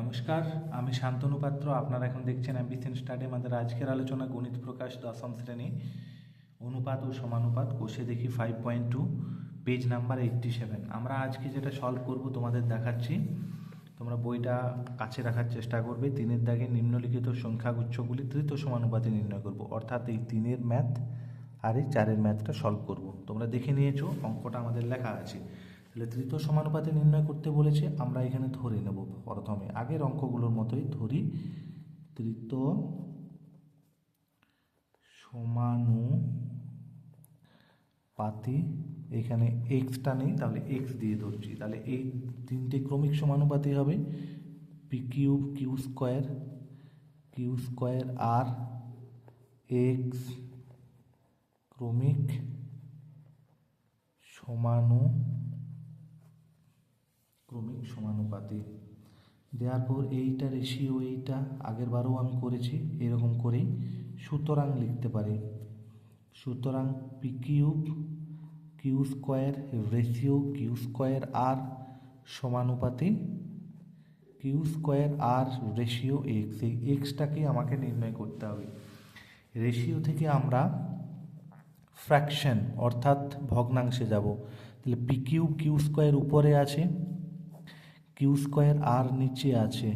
নমস্কার, আমি শান্তনু পাত্র। আপনারা এখন দেখছেন অ্যাম্বিশন স্টাডি আমাদের আজকের আলোচনা গণিত প্রকাশ দশম শ্রেণি। অনুপাত ও সমানুপাত কোষে দেখি five point two page number eighty seven আমরা আজকে যেটা সলভ করব তোমাদের দেখাচ্ছি, তোমরা বইটা কাছে রাখার চেষ্টা করবে। তিনের দাগে নিম্নলিখিত সংখ্যাগুচ্ছগুলি তৃতীয় সমানুপাতে নির্ণয় করব। অর্থাৎ এই তিনের ম্যাথ আর এই চারের ম্যাথটা সলভ করব। তোমরা দেখে নিয়েছো, অঙ্কটা আমাদের লেখা আছে। তাহলে তৃতীয় সমানুপাতে নির্ণয় করতে বলেছে, আমরা এখানে ধরে নেব প্রথমে। আগের অঙ্কগুলোর মতোই ধরি। তৃতীয় সমানুপাতি, এখানে এক্সটা নেই, তাহলে এক্স দিয়ে ধরছি। তাহলে এই তিনটে ক্রমিক সমানুপাতি হবে। P cube Q square Q square R X ক্রমিক সমানু ক্রমিক সমানুপাতে দেওয়ার পর এইটা রেশিও, এইটা আগের বারও আমি করেছি, এরকম করেই সুতরাং লিখতে পারি। সুতরাং P cube Q square ratio Q square R সমানুপাতে Q square R ratio X এই এক্সটাকে আমাকে নির্ণয় করতে হবে। রেশিও থেকে আমরা ফ্র্যাকশন অর্থাৎ ভগ্নাংশে যাব। তাহলে পি কিউ কিউ স্কোয়ার উপরে আছে কিউ স্কোয়ার আর নিচে আছে।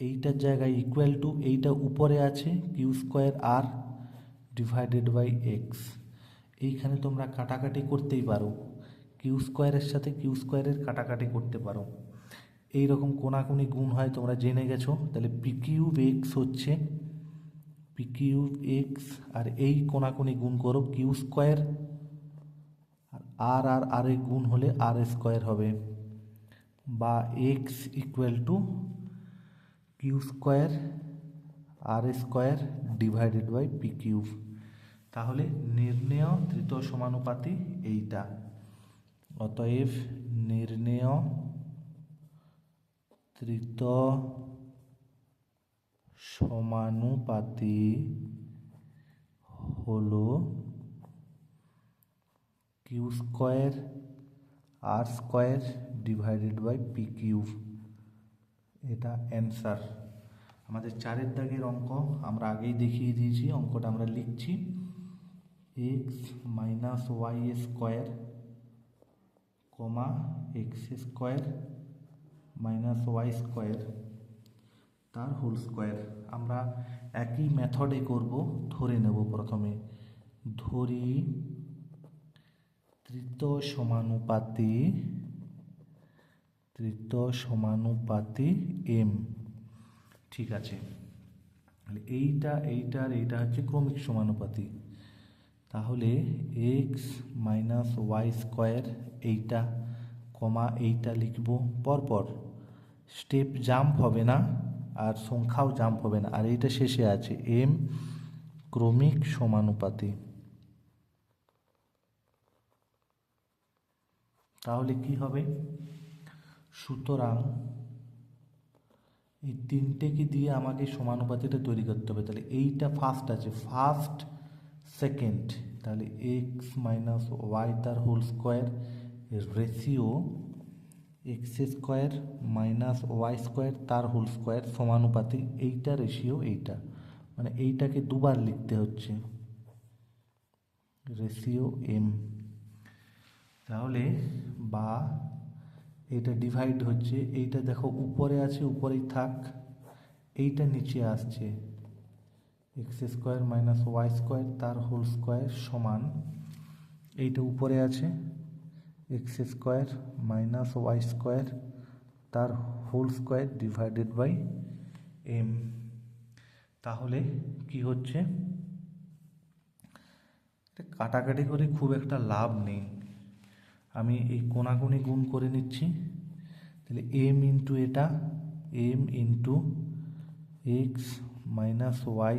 এইটার জায়গায় ইকুয়াল টু এইটা উপরে আছে, Q square R divided by X এইখানে তোমরা কাটাকাটি করতেই পারো। কিউ স্কোয়ারের সাথে কিউ স্কোয়ারের কাটাকাটি করতে পারো। এই রকম কোনাকুনি গুণ হয়, তোমরা জেনে গেছো। তাহলে পি কিউব এক্স হচ্ছে পি কিউব এক্স আর এই কোনাকুনি গুণ করো, কিউ স্কোয়ার আর আর আর আর এ গুণ হলে আর স্কোয়ার হবে। বা X equal to Q square R square divided by P cube তাহলে নির্ণেয় তৃতীয় সমানুপাতি এইটা। অতএব নির্ণেয় তৃতীয় সমানুপাতি হলো Q square R square divided by P cube এটা অ্যান্সার আমাদের চারের দাগের অঙ্ক আমরা আগেই দেখিয়ে দিয়েছি, অঙ্কটা আমরা লিখছি। এক্স মাইনাস ওয়াই স্কোয়ার কমা X square minus Y square তার হোল স্কোয়ার আমরা একই মেথডে করব, ধরে নেব প্রথমে। ধরি, তৃতীয় সমানুপাতি তৃতীয় সমানুপাতি এম ঠিক আছে। এইটা এইটার এইটা হচ্ছে ক্রমিক সমানুপাতি তাহলে এক্স মাইনাস ওয়াই স্কোয়ার এইটা কমা এইটা লিখব পরপর। স্টেপ জাম্প হবে না আর সংখ্যাও জাম্প হবে না। আর এইটা শেষে আছে। এম ক্রমিক সমানুপাতি তাহলে কি হবে? সুতরাং এই তিনটেকে দিয়ে আমাকে সমানুপাতিটা তৈরি করতে হবে? তাহলে এইটা ফার্স্ট আছে। ফার্স্ট সেকেন্ড তাহলে এক্স মাইনাস ওয়াই তার whole square ratio X square minus Y square তার হোল স্কোয়ার সমানুপাতি এইটা রেশিও এইটা। মানে এইটাকে দুবার লিখতে হচ্ছে। রেশিও এম তাহলে বা এটা ডিভাইড হচ্ছে, এইটা দেখো উপরে আছে, উপরেই থাক, এইটা নিচে আসছে। X square minus Y square তার হোল স্কোয়ার সমান, এইটা উপরে আছে X square minus Y square তার whole square divided by M তাহলে কি হচ্ছে? কাটাকাটি করে খুব একটা লাভ নেই। আমি এই কোনাকুনি গুণ করে নিচ্ছি। তাহলে এম ইন্টু এটা M into X minus Y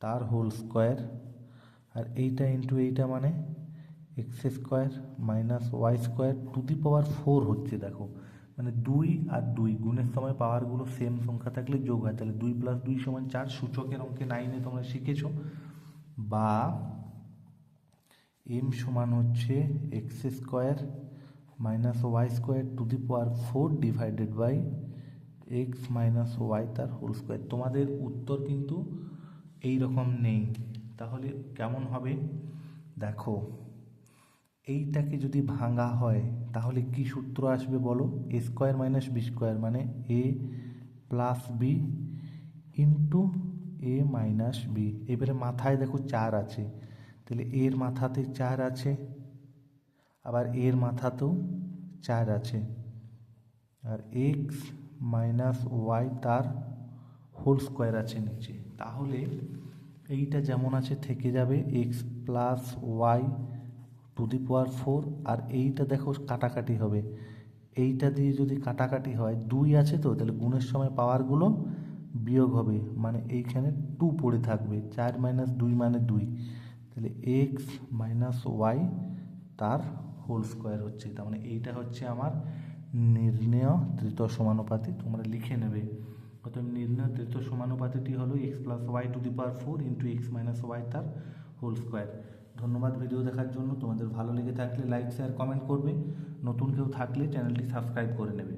তার হোল স্কোয়ার আর এইটা ইন্টু এইটা মানে X square minus Y square to the power four হচ্ছে দেখো। মানে দুই আর দুই, গুণের সময় পাওয়ারগুলো সেম সংখ্যা থাকলে যোগ হয়। তাহলে দুই প্লাস দুই সমান চার, সূচকের অঙ্কে নাইনে তোমরা শিখেছো। বা এম সমান হচ্ছে X square minus Y square to the power four divided by X minus Y তার হোল স্কোয়ার তোমাদের উত্তর কিন্তু এই রকম নেই। তাহলে কেমন হবে? দেখো, এইটাকে যদি ভাঙা হয়, তাহলে কি সূত্র আসবে বলো? A square minus B square মানে A plus B into A minus B এবারে মাথায় দেখো চার আছে। তাহলে এর মাথাতে চার আছে, আবার এর মাথাতেও চার আছে। আর এক্স মাইনাস ওয়াই তার হোল স্কোয়ার আছে নিচে। তাহলে এইটা যেমন আছে থেকে যাবে X plus Y to the power four আর এইটা দেখো কাটাকাটি হবে। এইটা দিয়ে যদি কাটাকাটি হয়, দুই আছে তো, তাহলে গুণের সময় পাওয়ারগুলো বিয়োগ হবে মানে এইখানে টু পড়ে থাকবে, চার মাইনাস দুই মানে দুই। তাহলে এক্স মাইনাস ওয়াই তার হোল স্কোয়ার হচ্ছে। তার মানে এইটা হচ্ছে আমার নির্ণেয় তৃতীয় সমানুপাতি। তোমরা লিখে নেবে। অতএব নির্ণয় তৃতীয় সমানুপাতিটি হলো X plus Y to the power four into X minus Y তার হোল স্কোয়ার ধন্যবাদ ভিডিও দেখার জন্য। তোমাদের ভালো লেগে থাকলে লাইক শেয়ার কমেন্ট করবে। নতুন কেউ থাকলে চ্যানেলটি সাবস্ক্রাইব করে নেবে।